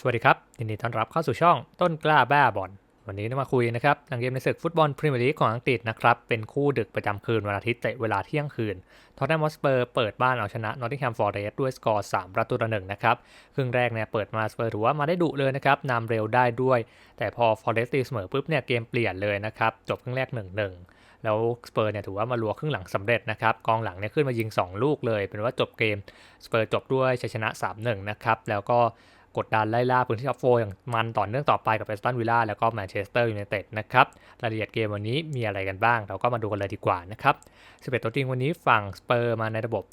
สวัสดีครับยินดีต้อนรับเข้าสู่ช่องต้นกล้าบ้าบอลวันนี้มาคุยนะครับหลังเกมในศึกฟุตบอลพรีเมียร์ลีกของอังกฤษนะครับ เป็นคู่ดึกประจำคืนวันอาทิตย์เตะเวลาเที่ยงคืน ทอตแนมสเปอร์เปิดบ้านเอาชนะนอตติงแฮมฟอร์เรสด้วยสกอร์ 3 ประตูต่อหนึ่งนะครับ ครึ่งแรกเนี่ยเปิดมาสเปอร์ถือว่ามาได้ดุเลยนะครับนำเร็วได้ด้วย แต่พอฟอร์เรสต์ตีเสมอปุ๊บเนี่ยเกมเปลี่ยนเลยนะครับ จบครึ่งแรก 1-1แล้วสเปอร์เนี่ยถือว่ามาลัวครึ่งหลังสำเร็จนะครับกองหลังเนี่ยขึ้นมายิง 2 ลูกเลย เป็นว่าจบเกมสเปอร์จบด้วยชัยชนะ 3-1 นะครับ แล้วก็ กดดันไล่ล่าพื้นที่ท็อปโฟอย่างมันต่อเนื่องต่อไปกับเอสตันวิลล่าแล้วก็แมนเชสเตอร์ยูไนเต็ดนะครับรายละเอียดเกมวันนี้มีอะไรกันบ้าง เราก็มาดูกันเลยดีกว่านะครับ 11 ตัวจริงวันนี้ฝั่งสเปอร์มาในระบบ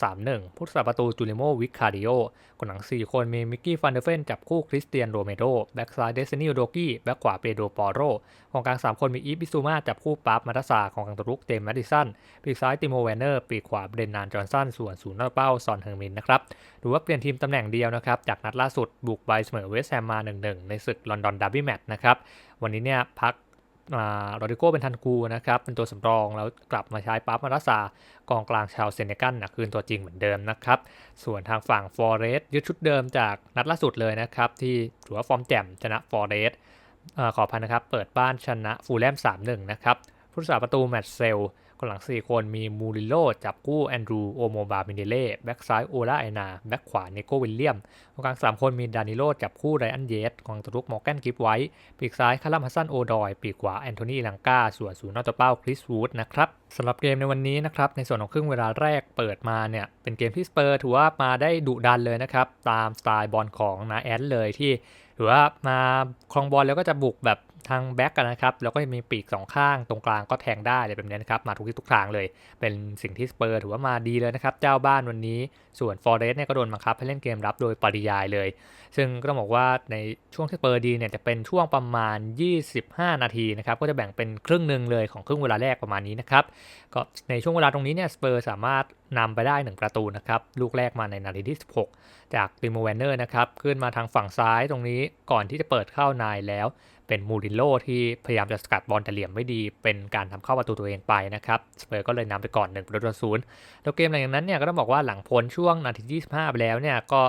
4-2-3-1 ผู้รักษาประตูจูเลโมวิคาริโอคนหลัง 4 คนมีมิกกี้ฟันเดเฟนจับคู่คริสเตียนโรเมโดแบ็กซ้ายเดซนิโอโดกี้แบ็กขวาเปโดปอโรของกลาง 3 คนมีอีฟบิซูมาจับคู่ปั๊บมาตาซาของกลางตัวรุกเจมส์แมดิสันปีกซ้ายติโมแวนเนอร์ปีกขวาเบรนนานจอห์นสันส่วนศูนย์หน้าเป้าซอนเฮอร์มินนะครับหรือว่าเปลี่ยนทีมตำแหน่งเดียวนะครับ จากนัดล่าสุดบุกไปเสมอเวสต์แฮมมา 1-1 ในศึกลอนดอนดาร์บี้แมตช์นะครับ วันนี้เนี่ยพักโรดิโกเป็นทันกูนะครับ เป็นตัวสำรองแล้วกลับมาใช้ปั๊บมารัสซากองกลางชาวเซเนกัลนะคืนตัวจริงเหมือนเดิมนะครับ ส่วนทางฝั่งฟอร์เรสยึดชุดเดิมจากนัดล่าสุดเลยนะครับ ที่ถือว่าฟอร์มแจ่มชนะฟอร์เรสขอพันนะครับ เปิดบ้านชนะฟูลแลม3-1 นะครับผู้รักษาประตูแมตต์เซล คนหลัง 4 คนมีมูริโลจับกู้แอนดรูโอโมบาเมนเดเล่แบ็กซ้ายโอลาไอนาแบ็กขวาเนโกวิลเลียมตรงกลาง 3 คนมีดานิโลจับคู่ไรอันเยสของตรุกมอร์แกนกิฟไว้ปีกซ้ายคารัมฮัสซันโอดอย ปีกขวาแอนโทนีลังกาส่วนศูนย์นอตเป้าคริสวูดนะครับสำหรับเกมในวันนี้นะครับในส่วนของครึ่งเวลาแรกเปิดมาเนี่ยเป็นเกมที่สเปอร์ถือว่ามาได้ดุดันเลยนะครับตามสไตล์บอลของนาแอนเลยที่ถือว่ามาครองบอลแล้วก็จะบุกแบบ ทางแบ็กกันนะครับ แล้วก็มีปีกสองข้างตรงกลางก็แทงได้เลยแบบนี้นะครับมาทุกที่ทุกทางเลย เป็นสิ่งที่สเปอร์ถือว่ามาดีเลยนะครับ เจ้าบ้านวันนี้ส่วนฟอร์เรสเนี่ยก็โดนบังคับให้เล่นเกมรับโดยปริยายเลย ซึ่งก็ต้องบอกว่าในช่วงที่สเปอร์ดีเนี่ยจะเป็นช่วงประมาณ 25 นาทีนะครับก็จะแบ่งเป็นครึ่งหนึ่งเลยของครึ่งเวลาแรกประมาณนี้นะครับก็ในช่วงเวลาตรงนี้เนี่ยสเปอร์สามารถนำไปได้ 1 ประตูนะครับลูกแรกมาในนาทีที่ 16 จากติโมแวนเนอร์นะครับขึ้นมาทางฝั่งซ้ายตรงนี้ก่อนที่จะเปิดเข้านายแล้ว เป็นมูรินโลที่พยายามจะสกัดบอลแต่เหลี่ยมไม่ดี เป็นการทำเข้าประตูตัวเองไปนะครับสเปอร์ก็เลยนำไปก่อน1ประตูต่อศูนย์แล้วเกมหลังจากนั้นเนี่ยก็ต้องบอกว่าหลังพ้นช่วงนาทีที่25ไปแล้วเนี่ยก็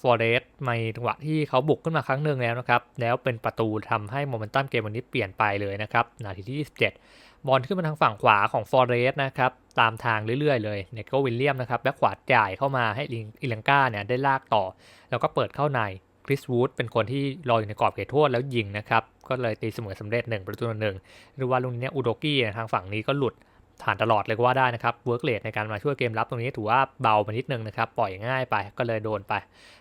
ฟอร์เรสต์ในจังหวะที่เขาบุกขึ้นมาครั้งหนึ่งแล้วนะครับ แล้วเป็นประตูทำให้โมเมนตัมเกมวันนี้เปลี่ยนไปเลยนะครับ นาทีที่ 27 บอลขึ้นมาทางฝั่งขวาของฟอร์เรสต์นะครับ ตามทางเรื่อยๆเลยเนโกวิลเลียมนะครับ แบ็คขวาจ่ายเข้ามาให้อิลังกาเนี่ยได้ลากต่อ แล้วก็เปิดเข้าใน คริสวูดเป็นคนที่รออยู่ในกรอบเขตโทษแล้วยิงนะครับ ก็เลยตีเสมอสำเร็จ1ประตูหนึ่งหรือว่าลุงนี้อุดกี้ทางฝั่งนี้ก็หลุด ผ่านตลอดเลยก็ว่าได้นะครับเวิร์กเลดในการมาช่วยเกมรับตรงนี้ถือว่าเบาไปนิดนึงนะครับ ปล่อยง่ายไปก็เลยโดนไป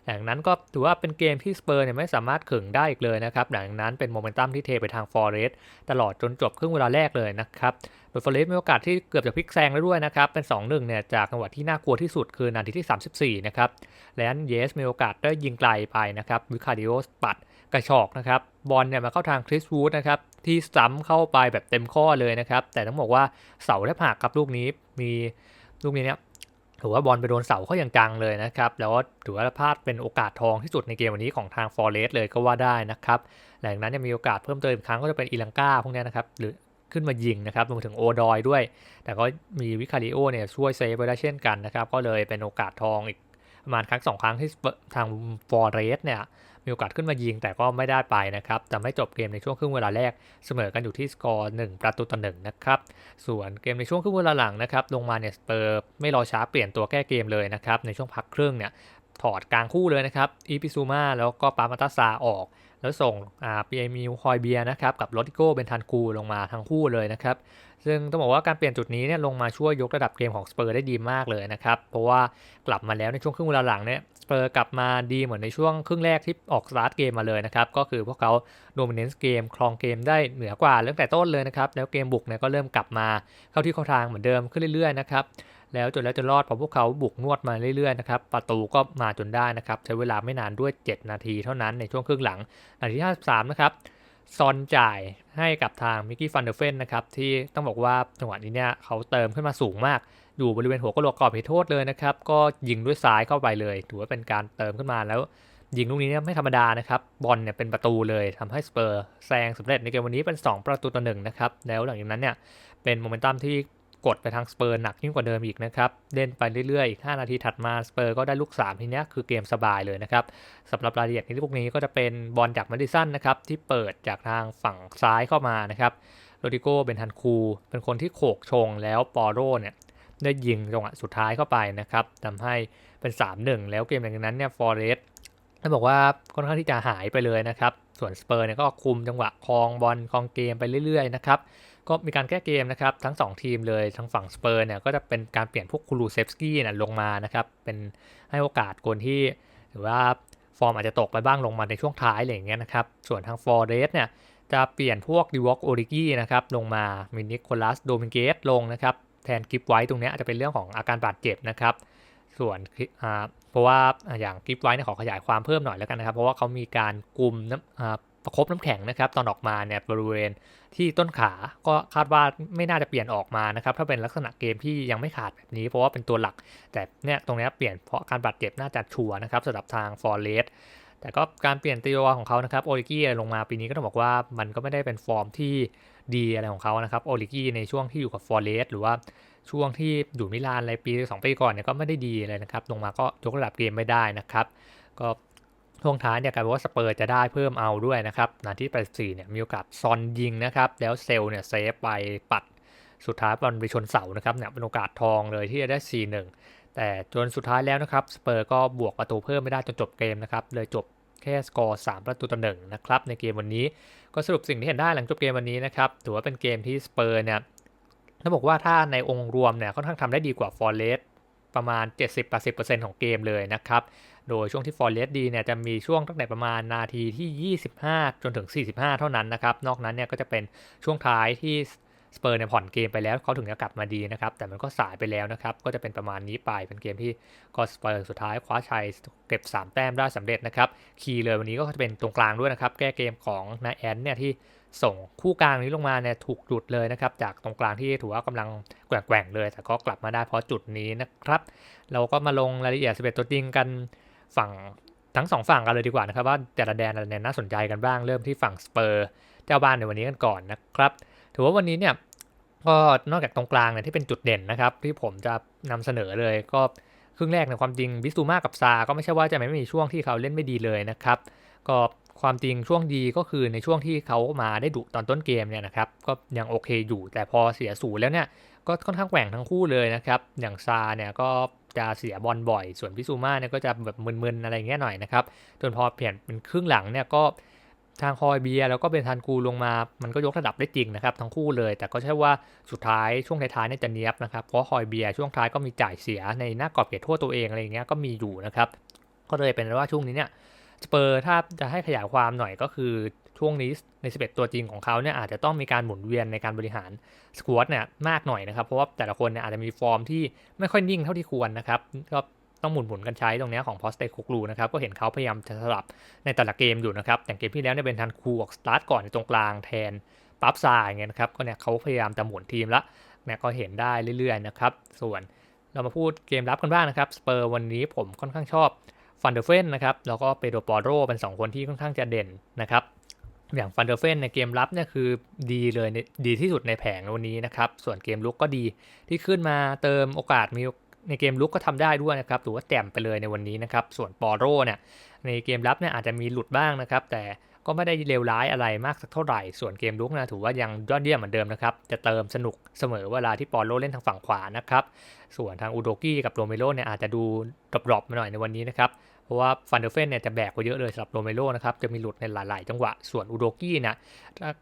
หลังนั้นก็ถือว่าเป็นเกมที่สเปอร์เนี่ยไม่สามารถขึงได้อีกเลยนะครับ หลังนั้นเป็นโมเมนตัมที่เทไปทางฟอร์เรสต์ตลอดจนจบครึ่งเวลาแรกเลยนะครับโดยฟอร์เรสต์มีโอกาสที่เกือบจะพลิกแซงแล้วด้วยนะครับ เป็น 2-1เนี่ยจากจังหวะที่น่ากลัวที่สุดคือนาทีที่ 34 นะครับ แล้วเยสมีโอกาสได้ยิงไกลไปนะครับวิคาดิโอสปัด กระชอกนะครับบอลเนี่ยมาเข้าทางคริสวูดนะครับที่ซ้ำเข้าไปแบบเต็มข้อเลยนะครับ แต่ต้องบอกว่าเสาแทบหักครับลูกนี้มีลูกนี้เนี่ยถือว่าบอลไปโดนเสาเข้าอย่างจังเลยนะครับ แล้วถือว่าพลาดเป็นโอกาสทองที่สุดในเกมวันนี้ของทางฟอร์เรสเลยก็ว่าได้นะครับหลังนั้นจะมีโอกาสเพิ่มเติมอีกครั้งก็จะเป็นอีลังกาพวกนี้นะครับหรือขึ้นมายิงนะครับรวมถึงโอดอยด้วย แต่ก็มีวิคาริโอเนี่ยช่วยเซฟไว้ได้เช่นกันนะครับ ก็เลยเป็นโอกาสทองอีกประมาณครั้งสองครั้งที่ทางฟอร์เรสเนี่ย มีโอกาสขึ้นมายิงแต่ก็ไม่ได้ไปนะครับจะไม่จบเกมในช่วงครึ่งเวลาแรกเสมอกันอยู่ที่สกอร์ 1 ประตูต่อหนึ่งนะครับส่วนเกมในช่วงครึ่งเวลาหลังนะครับลงมาเนี่ยสเปอร์ไม่รอช้าเปลี่ยนตัวแก้เกมเลยนะครับในช่วงพักครึ่งเนี่ยถอดกลางคู่เลยนะครับอีพิซูมาแล้วก็ปามาตาซาออก แล้วส่งอ่าปีเอมิวคอยเบียนะครับกับโรติโกเบนทันกูลงมาทั้งคู่เลยนะครับซึ่งต้องบอกว่าการเปลี่ยนจุดนี้เนี่ยลงมาช่วยยกระดับเกมของสเปอร์ได้ดีมากเลยนะครับเพราะว่ากลับมาแล้วในช่วงครึ่งเวลาหลังเนี่ยสเปอร์กลับมาดีเหมือนในช่วงครึ่งแรกที่ออกสตาร์ทเกมมาเลยนะครับก็คือพวกเขาโดมิเนนซ์เกมครองเกมได้เหนือกว่าตั้งแต่ต้นเลยนะครับแล้วเกมบุกเนี่ยก็เริ่มกลับมาเข้าที่เข้าทางเหมือนเดิมขึ้นเรื่อยๆนะครับแล้วจนแล้วจนรอดพอพวกเขาบุกนวดมาเรื่อยๆนะครับประตูก็มาจนได้นะครับใช้เวลาไม่นานด้วย 7 นาทีเท่านั้นในช่วงครึ่งหลังนาทีที่53นะครับซอนจ่ายให้กับทางมิกกี้ฟันเดอร์เฟนนะครับที่ต้องบอกว่าจังหวะนี้เนี่ยเขาเติมขึ้นมาสูงมาก อยู่บริเวณหัวกะโหลกกรอบเหตุโทษเลยนะครับ ก็ยิงด้วยซ้ายเข้าไปเลย ถือว่าเป็นการเติมขึ้นมาแล้วยิงลูกนี้เนี่ยไม่ธรรมดานะครับ บอลเนี่ยเป็นประตูเลยทำให้สเปอร์แซงสำเร็จในเกมวันนี้เป็น 2 ประตูต่อหนึ่งนะครับ แล้วหลังจากนั้นเนี่ยเป็นโมเมนตัมที่ กดไปทางสเปอร์หนักยิ่งกว่าเดิมอีกนะครับ เล่นไปเรื่อยๆ อีก 5 นาทีถัดมาสเปอร์ก็ได้ลูก 3 ทีนี้คือเกมสบายเลยนะครับสำหรับรายละเอียดในพวกนี้ก็จะเป็นบอลจากมาดิสันนะครับ ที่เปิดจากทางฝั่งซ้ายเข้ามานะครับโรดิโกเบนทันคู เป็นคนที่โขกชงแล้วปอโรเนี่ยได้ยิงจังหวะสุดท้ายเข้าไปนะครับทำให้เป็น 3-1 แล้วเกมหลังจากนั้นเนี่ยฟอเรสต์ต้องบอกว่าค่อนข้างที่จะหายไปเลยนะครับ ส่วนสเปอร์เนี่ยก็คุมจังหวะครองบอลครองเกมไปเรื่อยๆนะครับ ก็มีการแก้เกมนะครับ ทั้ง 2 ทีมเลยทั้งฝั่งสเปอร์เนี่ยก็จะเป็นการเปลี่ยนพวกคูลูเซฟสกี้นี่ยลงมานะครับ เป็นให้โอกาสคนที่หรือว่าฟอร์มอาจจะตกไปบ้างลงมาในช่วงท้ายอะไรอย่างเงี้ยนะครับ ส่วนทางฟอร์เรสเนี่ยจะเปลี่ยนพวกดิวอกโอริกี้นะครับลงมามินิโคลัสโดมิเกสลงนะครับแทนกิฟไว้ตรงนี้อาจจะเป็นเรื่องของอาการบาดเจ็บนะครับ ส่วนเพราะว่าอย่างกิฟไว้เนี่ยขอขยายความเพิ่มหน่อยแล้วกันนะครับ เพราะว่าเขามีการกลุ่มน้ำประคบน้ำแข็งนะครับตอนออกมาเนี่ยบริเวณที่ต้นขาก็คาดว่าไม่น่าจะเปลี่ยนออกมานะครับถ้าเป็นลักษณะเกมที่ยังไม่ขาดแบบนี้ เพราะว่าเป็นตัวหลัก แต่เนี่ยตรงนี้เปลี่ยนเพราะการบาดเจ็บน่าจะชัวนะครับสำหรับทางฟอร์เรสแต่ก็การเปลี่ยนตัวของเขานะครับโอริกี้ลงมาปีนี้ก็ต้องบอกว่ามันก็ไม่ได้เป็นฟอร์มที่ดีอะไรของเขานะครับโอริกี้ในช่วงที่อยู่กับฟอร์เรสหรือว่าช่วงที่อยู่มิลานอะไรปี 2 ปีก่อนเนี่ยก็ไม่ได้ดีเลยนะครับลงมาก็ยกระดับเกมไม่ได้นะครับ ก็ ช่วงท้ายเนี่ยกลายเป็นว่าสเปอร์จะได้เพิ่มเอาด้วยนะครับนาที่84เนี่ยมีโอกาสซอนยิงนะครับแล้วเซลเนี่ยเซฟไปปัดสุดท้ายบอลไปชนเสานะครับเนี่ยเป็นโอกาสทองเลยที่จะได้ 4-1 แต่จนสุดท้ายแล้วนะครับสเปอร์ก็บวกประตูเพิ่มไม่ได้จนจบเกมนะครับเลยจบแค่สกอร์ 3 ประตูต่อหนึ่งนะครับในเกมวันนี้ก็สรุปสิ่งที่เห็นได้หลังจบเกมวันนี้นะครับถือว่าเป็นเกมที่สเปอร์เนี่ยต้องบอกว่าถ้าในองค์รวมเนี่ยค่อนข้างทำได้ดีกว่าฟอร์เรสประมาณ 70-80%ของเกมเลยนะครับ โดยช่วงที่ฟอร์เรสดีเนี่ยจะมีช่วงตั้งแต่ประมาณนาทีที่ 25 จนถึง 45 เท่านั้นนะครับ นอกนั้นเนี่ยก็จะเป็นช่วงท้ายที่สเปอร์เนี่ยผ่อนเกมไปแล้วเขาถึงจะกลับมาดีนะครับ แต่มันก็สายไปแล้วนะครับ ก็จะเป็นประมาณนี้ไป เป็นเกมที่ก็สเปอร์สุดท้ายคว้าชัยเก็บ 3 แต้มได้สำเร็จนะครับ คีย์เลยวันนี้ก็จะเป็นตรงกลางด้วยนะครับ แก้เกมของนายแอนเนี่ยที่ส่งคู่กลางนี้ลงมาเนี่ยถูกหลุดเลยนะครับ จากตรงกลางที่ถือว่ากำลังแกว่งเลย แต่ก็กลับมาได้เพราะจุดนี้นะครับ เราก็มาลงรายละเอียด 11 ตัวจริงกัน ฝั่งทั้ง2ฝั่งกันเลยดีกว่านะครับว่าแต่ละแดนแต่ละแดนน่าสนใจกันบ้างเริ่มที่ฝั่งสเปอร์เจ้าบ้านในวันนี้กันก่อนนะครับ ถือว่าวันนี้เนี่ยก็นอกจากตรงกลางเนี่ยที่เป็นจุดเด่นนะครับ ที่ผมจะนำเสนอเลยก็ครึ่งแรกในความจริงบิสตูมากับซา ก็ไม่ใช่ว่าจะไม่มีช่วงที่เขาเล่นไม่ดีเลยนะครับก็ความจริงช่วงดีก็คือในช่วงที่เขามาได้ดุตอนต้นเกมเนี่ยนะครับก็ยังโอเคอยู่แต่พอเสียสูแล้วเนี่ยก็ค่อนข้างแกว่งทั้งคู่เลยนะครับอย่างซาเนี่ยก็ จะเสียบอลบ่อย ส่วนพิซูมาเนี่ยก็จะแบบมึนๆอะไรเงี้ยหน่อยนะครับจนพอเปลี่ยนเป็นครึ่งหลังเนี่ยก็ทางคอยเบียแล้วก็เป็นทันกูลงมา มันก็ยกระดับได้จริงนะครับทั้งคู่เลย แต่ก็ใช่ว่าสุดท้ายช่วงท้ายๆเนี่ยจะเนียบนะครับ เพราะคอยเบียช่วงท้ายก็มีจ่ายเสียในหน้ากรอบเขตทั่วตัวเองอะไรเงี้ยก็มีอยู่นะครับ ก็เลยเป็นว่าช่วงนี้เนี่ยสเปอร์ถ้าจะให้ขยายความหน่อยก็คือ ช่วงนี้ใน 11 ตัวจริงของเขาเนี่ยอาจจะต้องมีการหมุนเวียนในการบริหารสควอตเนี่ยมากหน่อยนะครับ เพราะว่าแต่ละคนเนี่ยอาจจะมีฟอร์มที่ไม่ค่อยนิ่งเท่าที่ควรนะครับก็ต้องหมุนหมุนกันใช้ตรงนี้ของพอสเตคุกลูนะครับ ก็เห็นเขาพยายามจะสลับในแต่ละเกมอยู่นะครับอย่เกมที่แล้วเนี่ยเป็นทันคูออกสตาร์ทก่อนในตรงกลางแทนปั๊บซาอย่างเงี้ยนะครับก็เนี่ยเขาพยายามจะหมุนทีมละเนี่ยก็เห็นได้เรื่อยๆนะครับส่วนเรามาพูดเกมรับกันบ้างนะครับสเปอร์วันนี้ผมค่อนข้างชอบฟันเดอร์เฟนนะครับแล้วก็เปโดปอโรเป็น 2 คนที่ค่อนข้างจะเด่นนะครับ อย่างฟันเดอร์เฟนในเกมรับเนี่ยคือดีเลยดีที่สุดในแผงวันนี้นะครับ ส่วนเกมลุกก็ดีที่ขึ้นมาเติมโอกาสมีในเกมลุกก็ทำได้ด้วยนะครับถือว่าแจ่มไปเลยในวันนี้นะครับ ส่วนปอโรเนี่ยในเกมรับเนี่ยอาจจะมีหลุดบ้างนะครับ แต่ก็ไม่ได้เลวร้ายอะไรมากสักเท่าไหร่ ส่วนเกมลุกนะถือว่ายังยอดเยี่ยมเหมือนเดิมนะครับ จะเติมสนุกเสมอเวลาที่ปอโรเล่นทางฝั่งขวานะครับ ส่วนทางอูโดกี้กับโรเมโรเนี่ยอาจจะดูดรอปๆมาหน่อยในวันนี้นะครับ เพราะว่าฟันเดอร์เฟนเนี่ยจะแบกกว่าเยอะเลยสำหรับโรเมโรนะครับ จะมีหลุดในหลาย ๆ จังหวะ ส่วนอูโดกี้นะ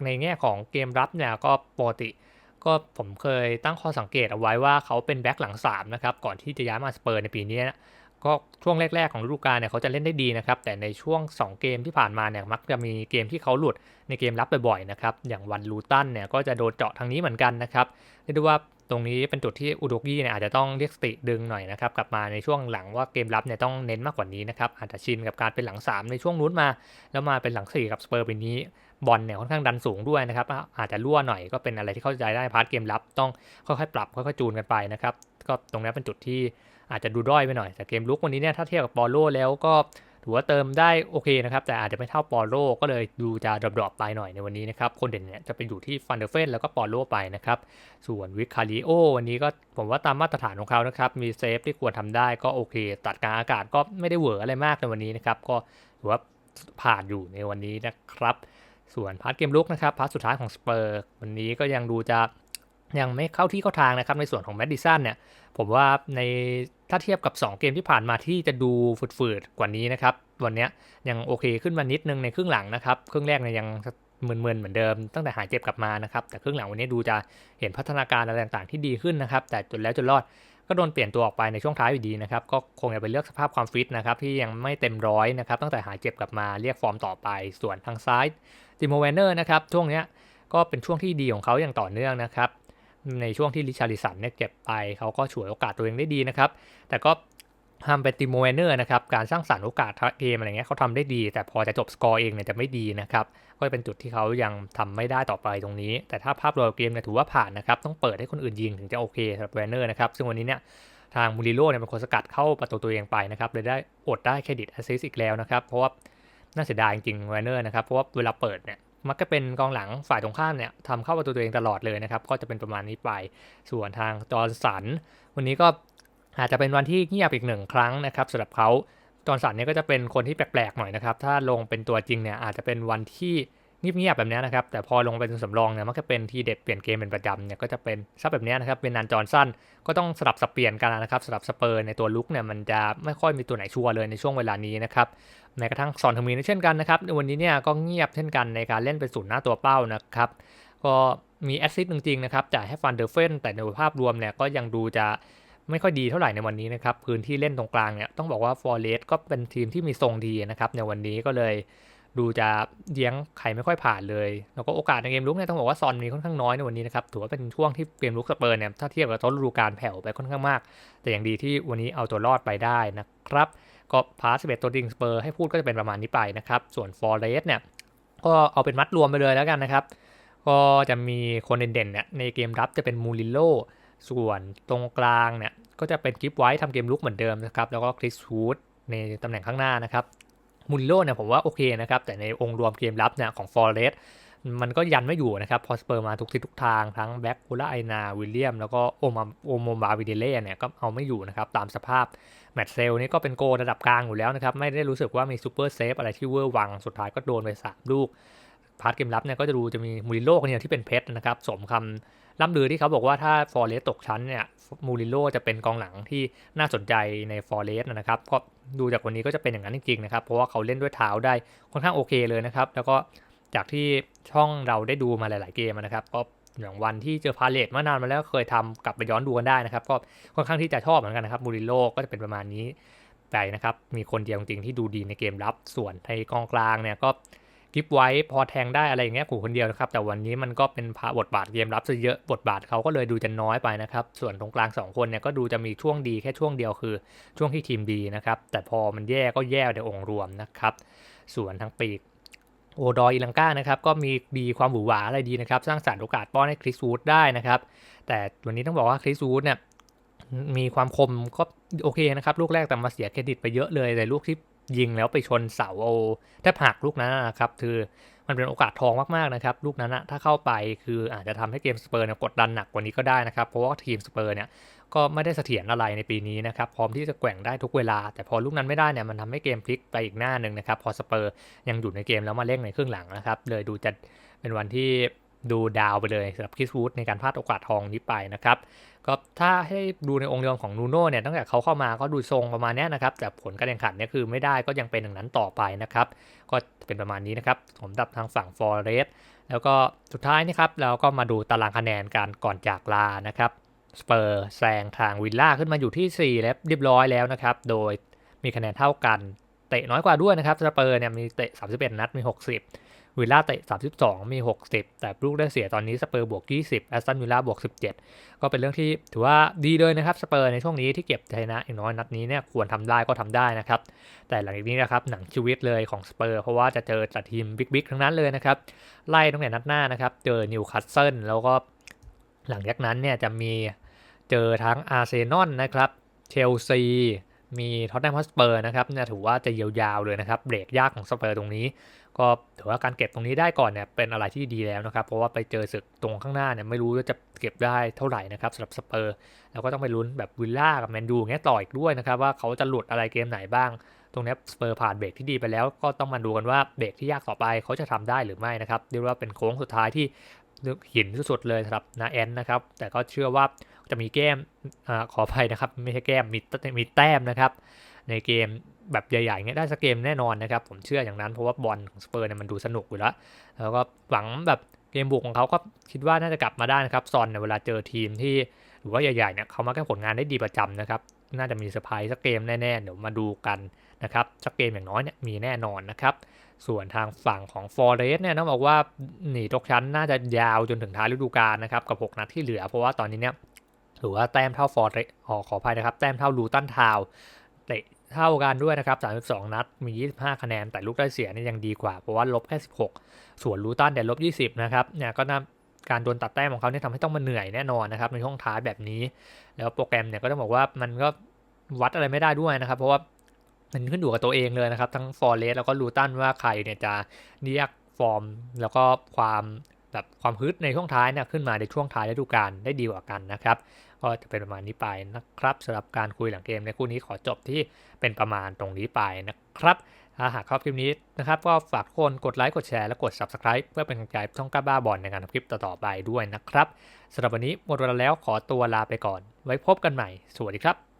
ในแง่ของเกมรับเนี่ยก็ปกติ ก็ผมเคยตั้งข้อสังเกตเอาไว้ว่าเขาเป็นแบ็คหลัง3นะครับ ก่อนที่จะย้ายมาสเปอร์ในปีนี้นะก็ช่วงแรก ๆ ของฤดูกาลเนี่ยเขาจะเล่นได้ดีนะครับ แต่ในช่วง 2 เกมที่ผ่านมาเนี่ยมักจะมีเกมที่เขาหลุดในเกมรับบ่อยๆนะครับอย่างวันลูตันเนี่ยก็จะโดนเจาะทางนี้เหมือนกันนะครับเรียกได้ว่า ตรงนี้เป็นจุดที่อุดกี้เนี่ยอาจจะต้องเรียกสติดึงหน่อยนะครับกลับมาในช่วงหลังว่าเกมรับเนี่ยต้องเน้นมากกว่านี้นะครับอาจจะชินกับการเป็นหลัง 3 ในช่วงนู้นมา แล้วมาเป็นหลัง 4 กับสเปอร์ปีนี้บอลเนี่ยค่อนข้างดันสูงด้วยนะครับอาจจะรั่วหน่อยก็เป็นอะไรที่เข้าใจได้พาร์ทเกมรับต้องค่อยๆปรับค่อยๆจูนกันไปนะครับก็ตรงนี้เป็นจุดที่อาจจะดูด้อยไปหน่อยแต่เกมลุกวันนี้เนี่ยถ้าเทียบกับบอลโลแล้วก็ ถือว่าเติมได้โอเคนะครับ แต่อาจจะไม่เท่าปอโลก็เลยดูจะดรอปไปหน่อยในวันนี้นะครับ คนเด่นเนี่ยจะเป็นอยู่ที่ฟันเดอร์เฟนแล้วก็ปอโลไปนะครับ ส่วนวิคาริโอวันนี้ก็ผมว่าตามมาตรฐานของเขานะครับ มีเซฟที่ควรทำได้ก็โอเค ตัดกลางอากาศก็ไม่ได้เหวออะไรมากในวันนี้นะครับก็ถือว่าผ่านอยู่ในวันนี้นะครับ ส่วนพาร์ทเกมลุกนะครับพาร์ทสุดท้ายของสเปอร์วันนี้ก็ยังดูจะยังไม่เข้าที่เข้าทางนะครับในส่วนของแมดดิสันเนี่ยผมว่าใน ถ้าเทียบกับ 2 เกมที่ผ่านมาที่จะดูฝืดๆกว่านี้นะครับ วันนี้ยังโอเคขึ้นมานิดนึงในครึ่งหลังนะครับ ครึ่งแรกเนี่ยยังมึนๆเหมือนเดิม ตั้งแต่หายเจ็บกลับมานะครับ แต่ครึ่งหลังวันนี้ดูจะเห็นพัฒนาการอะไรต่างๆที่ดีขึ้นนะครับ แต่จนแล้วจนรอดก็โดนเปลี่ยนตัวออกไปในช่วงท้ายอยู่ดีนะครับ ก็คงจะไปเลือกสภาพความฟิตนะครับที่ยังไม่เต็มร้อยนะครับ ตั้งแต่หายเจ็บกลับมาเรียกฟอร์มต่อไป ส่วนทางซ้ายติโมเวนเนอร์นะครับช่วงนี้ก็เป็นช่วงที่ดีของเขาอย่างต่อเนื่องนะครับ ในช่วงที่ลิชาริสันเนี่ยเก็บไป เขาก็ฉวยโอกาสตัวเองได้ดีนะครับ แต่ก็ทำเป็นติโมเวนเนอร์นะครับ การสร้างสรรค์โอกาสเกมอะไรเงี้ยเขาทำได้ดี แต่พอจะจบสกอร์เองเนี่ยจะไม่ดีนะครับ ก็เป็นจุดที่เขายังทำไม่ได้ต่อไปตรงนี้ แต่ถ้าภาพรวมเกมเนี่ยถือว่าผ่านนะครับ ต้องเปิดให้คนอื่นยิงถึงจะโอเคสำหรับเวนเนอร์นะครับ ซึ่งวันนี้เนี่ยทางมูริโร่เนี่ยเป็นคนสกัดเข้าประตูตัวเองไปนะครับ เลยได้อดได้เครดิตแอสซิสอีกแล้วนะครับ เพราะว่าน่าเสียดายจริงๆเวนเนอร์นะครับ เพราะว่าเวลาเปิดเนี่ย มักจะเป็นกองหลังฝ่ายตรงข้ามเนี่ยทำเข้าประตูตัวเองตลอดเลยนะครับ ก็จะเป็นประมาณนี้ไป ส่วนทางจอร์นสัน วันนี้ก็อาจจะเป็นวันที่เงียบอีกหนึ่งครั้งนะครับสำหรับเขาจอร์นสันเนี่ยก็จะเป็นคนที่แปลกๆหน่อยนะครับ ถ้าลงเป็นตัวจริงเนี่ยอาจจะเป็นวันที่ เงียบๆแบบนี้นะครับ แต่พอลงเป็นสำรองเนี่ยมักจะเป็นทีเด็ดเปลี่ยนเกมเป็นประจำเนี่ยก็จะเป็นซับแบบนี้นะครับเป็นนันจอนสั้นก็ต้องสลับสับเปลี่ยนกันนะครับสำหรับสเปอร์ในตัวลุกเนี่ยมันจะไม่ค่อยมีตัวไหนชัวร์เลยในช่วงเวลานี้นะครับแม้กระทั่งซอนทมีนเช่นกันนะครับในวันนี้เนี่ยก็เงียบเช่นกันในการเล่นเป็นศูนย์หน้าตัวเป้านะครับก็มีแอสซิสต์จริงๆนะครับจ่ายให้ฟันเดอร์เฟนแต่ในภาพรวมเนี่ยก็ยังดูจะไม่ค่อยดีเท่าไหร่ในวันนี้นะครับพื้นที่เล่นตรงกลางเนี่ยต้องบอกว่าฟอร์เรสก็เป็นทีมที่มีทรงดีนะครับในวันนี้ก็เลย ดูจะเลี้ยงใครไม่ค่อยผ่านเลย แล้วก็โอกาสในเกมลุกเนี่ยต้องบอกว่าซอนมีค่อนข้างน้อยในวันนี้นะครับ ถือว่าเป็นช่วงที่เกมลุกสเปอร์เนี่ยถ้าเทียบกับต้นฤดูกาลแผ่วไปค่อนข้างมาก แต่อย่างดีที่วันนี้เอาตัวรอดไปได้นะครับ ก็พาสเบตตัวดิงสเปอร์ให้พูดก็จะเป็นประมาณนี้ไปนะครับ ส่วนฟอร์เรสเนี่ยก็เอาเป็นมัดรวมไปเลยแล้วกันนะครับ ก็จะมีคนเด่นๆเนี่ยในเกมรับจะเป็นมูริโลส่วนตรงกลางเนี่ยก็จะเป็นกิฟไว้ทำเกมลุกเหมือนเดิมนะครับแล้วก็คริสฮูดในตำแหน่งข้างหน้านะครับ มูริโลเนี่ยผมว่าโอเคนะครับ แต่ในองค์รวมเกมรับเนี่ยของฟอร์เรสมันก็ยันไม่อยู่นะครับ พอสเปอร์มาทุกทิศทุกทางทั้งแบ็กคูล่าไอนาวิลเลียม แล้วก็โอมาโอโมบาวิเดเล่เนี่ยก็เอาไม่อยู่นะครับ ตามสภาพ แมตช์เซลนี่ก็เป็นโกระดับกลางอยู่แล้วนะครับ ไม่ได้รู้สึกว่ามีซูเปอร์เซฟอะไรที่เวอร์วัง สุดท้ายก็โดนไปสามลูก พาร์ทเกมรับเนี่ยก็จะดูจะมีมูริโลคนเดียวที่เป็นเพชรนะครับสมคำ ล่ำลือที่เขาบอกว่าถ้าฟอร์เรสตกชั้นเนี่ยมูริโลจะเป็นกองหลังที่น่าสนใจในฟอร์เรสนะครับก็ดูจากวันนี้ก็จะเป็นอย่างนั้นจริงๆนะครับเพราะว่าเขาเล่นด้วยเท้าได้ค่อนข้างโอเคเลยนะครับแล้วก็จากที่ช่องเราได้ดูมาหลาย ๆ เกมนะครับก็อย่างวันที่เจอพาเลตเมื่อนานมาแล้วเคยทำกลับไปย้อนดูกันได้นะครับ ก็ค่อนข้างที่จะชอบเหมือนกันนะครับมูริโลก็จะเป็นประมาณนี้ไปนะครับมีคนเดียวจริงๆที่ดูดีในเกมรับส่วนในกองกลางเนี่ยก็ กิฟไว้พอแทงได้อะไรอย่างเงี้ยขู่คนเดียวนะครับแต่วันนี้มันก็เป็นพาบทบาทเกมรับซะเยอะบทบาทเขาก็เลยดูจะน้อยไปนะครับส่วนตรงกลาง 2 คนเนี่ยก็ดูจะมีช่วงดีแค่ช่วงเดียวคือ ช่วงที่ทีมดีนะครับแต่พอมันแย่ก็แย่ในองค์รวมนะครับส่วนทางปีกโอดอยอิลังกานะครับก็มีดีความหวือหวาอะไรดีนะครับสร้างสรรค์โอกาสป้อนให้คริสวูดได้นะครับแต่วันนี้ต้องบอกว่าคริสวูดเนี่ยมีความคมก็โอเคนะครับ ลูกแรกแต่มาเสียเครดิตไปเยอะเลยแต่ลูกที่ ยิงแล้วไปชนเสาเอแทบหักลูกนั้นนะครับคือมันเป็นโอกาสทองมากๆนะครับลูกนั้นนะถ้าเข้าไปคืออาจจะทำให้เกมสเปอร์เนี่ยกดดันหนักกว่านี้ก็ได้นะครับเพราะว่าทีมสเปอร์เนี่ยก็ไม่ได้เสถียรอะไรในปีนี้นะครับพร้อมที่จะแกว่งได้ทุกเวลา แต่พอลูกนั้นไม่ได้เนี่ยมันทำให้เกมพลิกไปอีกหน้าหนึ่งนะครับพอสเปอร์ยังอยู่ในเกมแล้วมาเล่นในครึ่งหลังนะครับเลยดูจะเป็นวันที่ ดูดาวไปเลยสำหรับคิสวูดในการพลาดโอกาสทองนี้ไปนะครับก็ถ้าให้ดูในองค์รวมของนูโน่เนี่ยตั้งแต่เขาเข้ามาก็ดูทรงประมาณนี้นะครับ แต่ผลการแข่งขันเนี่ยคือไม่ได้ก็ยังเป็นอย่างนั้นต่อไปนะครับ ก็เป็นประมาณนี้นะครับสำหรับทางฝั่งฟอร์เรสแล้วก็สุดท้ายนะครับเราก็มาดูตารางคะแนนการก่อนจากลานะครับสเปอร์แซงทางวิลล่าขึ้นมาอยู่ที่ 4 แล้วเรียบร้อยแล้วนะครับ โดยมีคะแนนเท่ากัน เตะน้อยกว่าด้วยนะครับสเปอร์เนี่ยมีเตะ 31 นัดมี 60 วิลล่าเตะ 32 มี 60 แต่ลูกได้เสียตอนนี้สเปอร์บวก 20 แอสตันวิลล่าบวก 17 ก็เป็นเรื่องที่ถือว่าดีเลยนะครับสเปอร์ในช่วงนี้ที่เก็บชนะอย่างน้อยนัดนี้เนี่ยควรทำได้ก็ทำได้นะครับ แต่หลังจากนี้นะครับหนังชีวิตเลยของสเปอร์เพราะว่าจะเจอจัดทีมบิ๊กๆทั้งนั้นเลยนะครับ ไล่ตั้งแต่นัดหน้านะครับ เจอนิวคาสเซิลแล้วก็หลังจากนั้นเนี่ยจะมีเจอทั้งอาร์เซนอลนะครับเชลซีมีท็อตแนมฮอสเปอร์นะครับเนี่ยถือว่าจะยาวๆเลยนะครับเบรกยากของสเปอร์ตรงนี้ ก็ถือว่าการเก็บตรงนี้ได้ก่อนเนี่ยเป็นอะไรที่ดีแล้วนะครับเพราะว่าไปเจอศึกตรงข้างหน้าเนี่ยไม่รู้ว่าจะเก็บได้เท่าไหร่นะครับสำหรับสเปอร์แล้วก็ต้องไปลุ้นแบบวิลล่ากับแมนดูงเงี้ยต่ออีกด้วยนะครับว่าเขาจะหลุดอะไรเกมไหนบ้าง ตรงนี้สเปอร์ผ่านเบรกที่ดีไปแล้วก็ต้องมาดูกันว่าเบรกที่ยากต่อไปเขาจะทำได้หรือไม่นะครับเรียกว่าเป็นโค้งสุดท้ายที่หินสุดๆเลยสำหรับนาแอนนะครับแต่ก็เชื่อว่าจะมีแก้มอขออภัยนะครับไม่ใช่แก้มมีมีแต้มนะครับ ในเกมแบบใหญ่ๆเงี้ยได้สักเกมแน่นอนนะครับ ผมเชื่ออย่างนั้นเพราะว่าบอลของสเปอร์เนี่ยมันดูสนุกอยู่แล้ว แล้วก็หวังแบบเกมบุกของเขาก็คิดว่าน่าจะกลับมาได้นะครับซอนเนี่ยเวลาเจอทีมที่หรือว่าใหญ่ๆเนี่ยเขามักจะผลงานได้ดีประจำนะครับ น่าจะมีเซอร์ไพรส์สักเกมแน่ๆเดี๋ยวมาดูกันนะครับสักเกมอย่างน้อยเนี่ยมีแน่นอนนะครับส่วนทางฝั่งของฟอร์เรสเนี่ยต้องบอกว่าหนีตกชั้นน่าจะยาวจนถึงท้ายฤดูกาลนะครับกับ 6 นัดที่เหลือ เพราะว่าตอนนี้เนี่ยถือว่าแต้มเท่าฟอร์เรสขอขออภัยนะครับ แต้มเท่าลูตันทาว เท่ากันด้วยนะครับ 32 นัด มี 25 คะแนน แต่ลูกได้เสียนี่ยังดีกว่า เพราะว่าลบแค่ 16 ส่วนลูตันเด่ลบ 20 นะครับ เนี่ยก็นำการโดนตัดแต้มของเขาเนี่ยทำให้ต้องมาเหนื่อยแน่นอนนะครับในช่วงท้ายแบบนี้ แล้วโปรแกรมเนี่ยก็ต้องบอกว่ามันก็วัดอะไรไม่ได้ด้วยนะครับ เพราะว่ามันขึ้นอยู่กับตัวเองเลยนะครับ ทั้งฟอร์เรสแล้วก็ลูตันว่าใครเนี่ยจะเรียกฟอร์ม แล้วก็ความ แบบความฮึดในช่วงท้ายเนี่ยขึ้นมาในช่วงท้ายฤดูกาลได้ดีกว่ากันนะครับก็จะเป็นประมาณนี้ไปนะครับสำหรับการคุยหลังเกมในคู่นี้ขอจบที่เป็นประมาณตรงนี้ไปนะครับถ้าหากชอบคลิปนี้นะครับ ก็ฝากทุกคนกดไลค์กดแชร์และกด Subscribe เพื่อเป็นกำลังใจช่องก้าบ้าบอลในการทำคลิปต่อๆไปด้วยนะครับสำหรับวันนี้หมดเวลาแล้วขอตัวลาไปก่อน ไว้พบกันใหม่ สวัสดีครับ